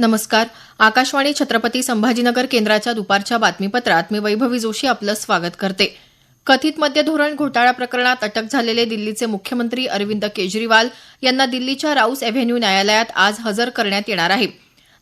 नमस्कार. आकाशवाणी छत्रपती संभाजीनगर केंद्राच्या दुपारच्या बातमीपत्रात मी वैभवी जोशी आपलं स्वागत करते. कथित मद्य धोरण घोटाळा प्रकरणात अटक झालेले दिल्लीचे मुख्यमंत्री अरविंद केजरीवाल यांना दिल्लीच्या राऊस एव्हेन्यू न्यायालयात आज हजर करण्यात येणार आहे.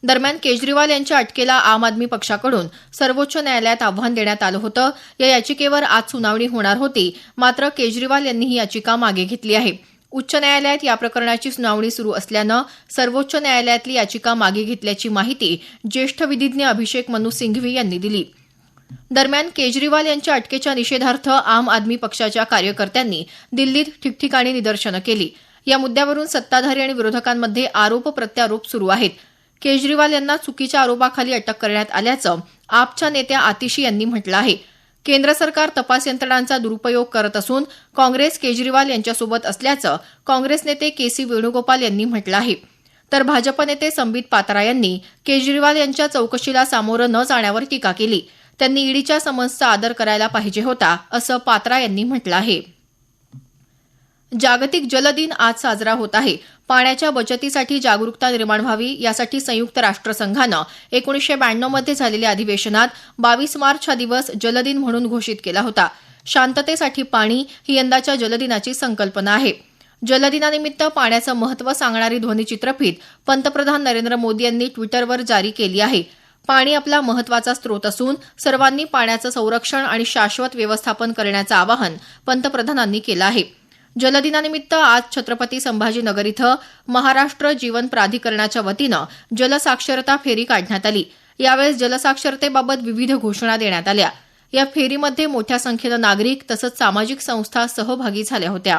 दरम्यान केजरीवाल यांच्या अटकेला आम आदमी पक्षाकडून सर्वोच्च न्यायालयात आव्हान देण्यात आलं होतं. या याचिकेवर आज सुनावणी होणार होती. मात्र केजरीवाल यांनी ही याचिका मागे घेतली आहे. उच्च न्यायालयात या प्रकरणाची सुनावणी सुरू असल्यानं सर्वोच्च न्यायालयातली याचिका मागे घेतल्याची माहिती ज्येष्ठ विधिज्ञ अभिषेक मनु सिंघवी यांनी दिली. दरम्यान केजरीवाल यांच्या अटकेच्या निषेधार्थ आम आदमी पक्षाच्या कार्यकर्त्यांनी दिल्लीत ठिकठिकाणी निदर्शनं केली. या मुद्द्यावरून सत्ताधारी आणि विरोधकांमध्ये आरोप प्रत्यारोप सुरू आहेत. केजरीवाल यांना चुकीच्या आरोपाखाली अटक करण्यात आल्याचं आपच्या नेत्या आतिशी यांनी म्हटलं आहे. केंद्र सरकार तपास यंत्रणांचा दुरुपयोग करत असून काँग्रेस केजरीवाल यांच्यासोबत असल्याचं काँग्रेस नेते के सी वेणुगोपाल यांनी म्हटलं आहे. तर भाजप नेते संबित पात्रा यांनी केजरीवाल यांच्या चौकशीला सामोरं न जाण्यावर टीका केली. त्यांनी ईडीच्या समन्सचा आदर करायला पाहिजे होता असं पात्रा यांनी म्हटलं आहे. जागतिक जल दिन आज साजरा होत आहे. पाण्याच्या बचतीसाठी जागरूकता निर्माण व्हावी यासाठी संयुक्त राष्ट्रसंघानं एकोणीसशे ब्याण्णवमध्ये झालेल्या अधिवेशनात बावीस मार्च हा दिवस जलदिन म्हणून घोषित केला होता. शांततेसाठी पाणी ही यंदाच्या जलदिनाची संकल्पना आहे. जलदिनानिमित्त पाण्याचं महत्त्व सांगणारी ध्वनिचित्रफीत पंतप्रधान नरेंद्र मोदी यांनी ट्विटरवर जारी केली आहे. पाणी आपला महत्त्वाचा स्रोत असून सर्वांनी पाण्याचं संरक्षण आणि शाश्वत व्यवस्थापन करण्याचं आवाहन पंतप्रधानांनी केलं आहे. जलदिनानिमित्त आज छत्रपती संभाजीनगर इथं महाराष्ट्र जीवन प्राधिकरणाच्या वतीनं जलसाक्षरता फेरी काढण्यात आली. यावेळेस जलसाक्षरतेबाबत विविध घोषणा देण्यात आल्या. या फेरीमध्ये मोठ्या संख्येनं नागरिक तसंच सामाजिक संस्था सहभागी झाल्या होत्या.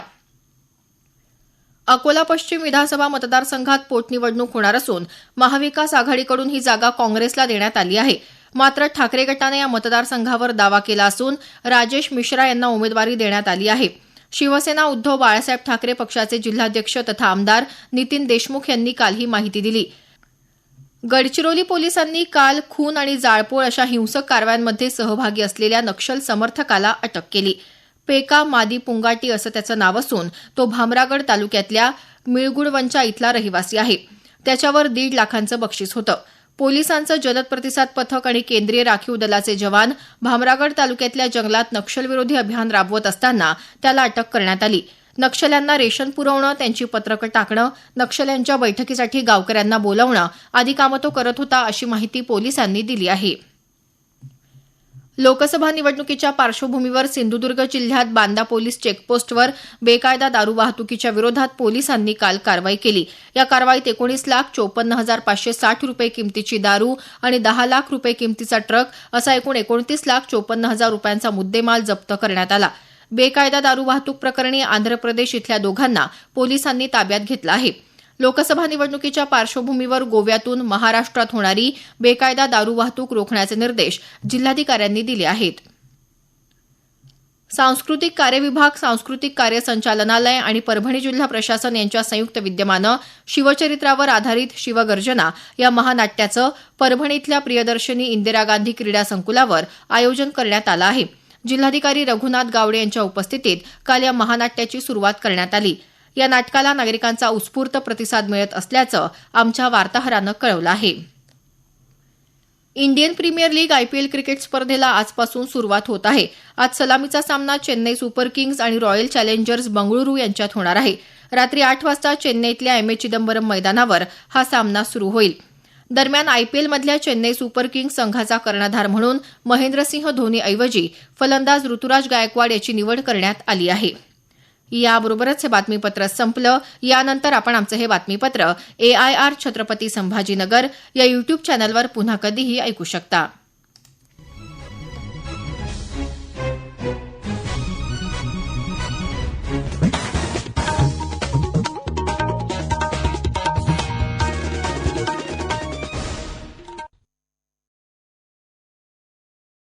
अकोला पश्चिम विधानसभा मतदारसंघात पोटनिवडणूक होणार असून महाविकास आघाडीकडून ही जागा काँग्रेसला देण्यात आली आहे. मात्र ठाकरे गटाने या मतदारसंघावर दावा केला असून राजेश मिश्रा यांना उमेदवारी देण्यात आली आहे. शिवसेना उद्धव बाळासाहेब ठाकरे पक्षाचे जिल्हाध्यक्ष तथा आमदार नितीन देशमुख यांनी काल ही माहिती दिली. गडचिरोली पोलिसांनी काल खून आणि जाळपोळ अशा हिंसक कारवायांमध्ये सहभागी असलेल्या नक्षल समर्थकाला अटक केली. पेका मादी पुंगाटी असं त्याचं नाव असून तो भामरागड तालुक्यातल्या मिळगुडवंचा इथला रहिवासी आहे. त्याच्यावर दीड लाखांचं बक्षीस होतं. पोलिसांचं जलद प्रतिसाद पथक आणि केंद्रीय राखीव दलाचे जवान भामरागड तालुक्यातल्या जंगलात नक्षलविरोधी अभियान राबवत असताना त्याला अटक करण्यात आली. नक्षल्यांना रेशन पुरवणं त्यांची पत्रकं टाकणं नक्षल्यांच्या बैठकीसाठी गावकऱ्यांना बोलावणं आदी कामं तो करत होता अशी माहिती पोलिसांनी दिली आहे. लोकसभा निवडणुकीच्या पार्श्वभूमीवर सिंधुदुर्ग जिल्ह्यात बांदा पोलीस चेकपोस्टवर बेकायदा दारू वाहतुकीच्या विरोधात पोलिसांनी काल कारवाई केली. या कारवाईत एकोणीस लाख चोपन्न हजार पाचशे साठ रुपये किमतीची दारू आणि दहा लाख रुपये किमतीचा ट्रक असा एकूण एकोणतीस लाख चोपन्न हजार रुपयांचा मुद्देमाल जप्त करण्यात आला. बेकायदा दारू वाहतूक प्रकरणी आंध्र प्रदेश इथल्या दोघांना पोलिसांनी ताब्यात घेतलं आहे. लोकसभा निवडणुकीच्या पार्श्वभूमीवर गोव्यातून महाराष्ट्रात होणारी बेकायदा दारू वाहतूक रोखण्याचे निर्देश जिल्हाधिकाऱ्यांनी दिले आहेत. सांस्कृतिक कार्य विभाग सांस्कृतिक कार्य संचालनालय आणि परभणी जिल्हा प्रशासन यांच्या संयुक्त विद्यमानं शिवचरित्रावर आधारित शिवगर्जना या महानाट्याचं परभणी इथल्या प्रियदर्शनी इंदिरा गांधी क्रीडा संकुलावर आयोजन करण्यात आलं आहे. जिल्हाधिकारी रघुनाथ गावडे यांच्या उपस्थितीत काल या महानाट्याची सुरुवात करण्यात आली. या नाटकाला नागरिकांचा उत्स्फूर्त प्रतिसाद मिळत असल्याचं आमच्या वार्ताहरानं कळवलं आहे. Indian premier league IPL cricket स्पर्धेला आजपासून सुरुवात होत आहे. आज सलामीचा सामना चेन्नई सुपर किंग्ज आणि रॉयल चॅलेंजर्स बंगळुरू यांच्यात होणार आहे. रात्री आठ वाजता चेन्नईतल्या एम ए चिदंबरम मैदानावर हा सामना सुरू होईल. दरम्यान आयपीएलमधल्या चेन्नई सुपर किंग्ज संघाचा कर्णधार म्हणून महेंद्रसिंह धोनीऐवजी फलंदाज ऋतुराज गायकवाड याची निवड करण्यात आली आहे. याबरोबरच हे बातमीपत्र संपलं. यानंतर आपण आमचं हे बातमीपत्र एआयआर छत्रपती संभाजीनगर या युट्यूब चॅनलवर पुन्हा कधीही ऐकू शकता.